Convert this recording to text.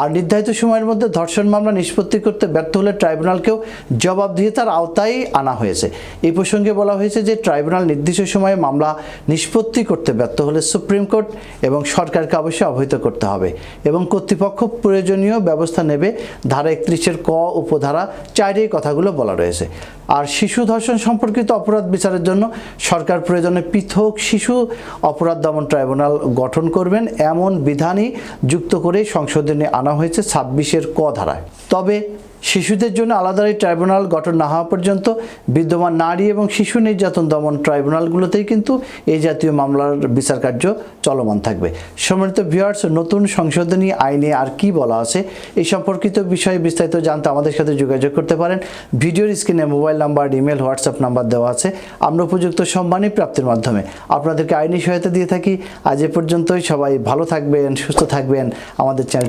আর নির্ধারিত সময়ের মধ্যে ধর্ষণ মামলা নিষ্পত্তি করতে ব্যর্থ হলে ট্রাইব্যুনালকেও জবাবদিহিতার আওতায় আনা হয়েছে। এই প্রসঙ্গে বলা হয়েছে যে ট্রাইব্যুনাল নির্দিষ্ট সময়ে মামলা নিষ্পত্তি করতে ব্যর্থ হলে সুপ্রিম কোর্ট এবং সরকারকে অবশ্যই অবহিত করতে হবে এবং কর্তৃপক্ষ প্রয়োজনীয় ব্যবস্থা নেবে ধারা একত্রিশের ক উপধারা চারেই কথাগুলো বলা রয়েছে। আর শিশু ধর্ষণ সম্পর্কিত অপরাধ বিচারের জন্য সরকার প্রয়োজনে পৃথক শিশু অপরাধ দমন ট্রাইব্যুনাল গঠন করবেন এমন বিধানই যুক্ত করে সংশোধনে আনা হয়েছে ছাব্বিশের ক ধারায়। তবে শিশুদের জন্য আলাদা ট্রাইব্যুনাল গঠন না হওয়া পর্যন্ত বিদ্যমান নারী এবং শিশু নির্যাতন দমন ট্রাইব্যুনালগুলোতেই কিন্তু এই জাতীয় মামলার বিচার কার্য চলমান থাকবে। সম্মানিত ভিউয়ার্স, নতুন সংশোধনী আইনে আর কি বলা আছে এই সম্পর্কিত বিষয়ে বিস্তারিত জানতে আমাদের সাথে যোগাযোগ করতে পারেন। ভিডিওর স্ক্রিনে mobile number, email, WhatsApp number দেওয়া আছে। আমরা উপযুক্ত সম্মানী প্রাপ্তির মাধ্যমে আপনাদেরকে আইনি সহায়তা দিয়ে থাকি। আজ এ পর্যন্তই। সবাই ভালো থাকবেন, সুস্থ থাকবেন। আমাদের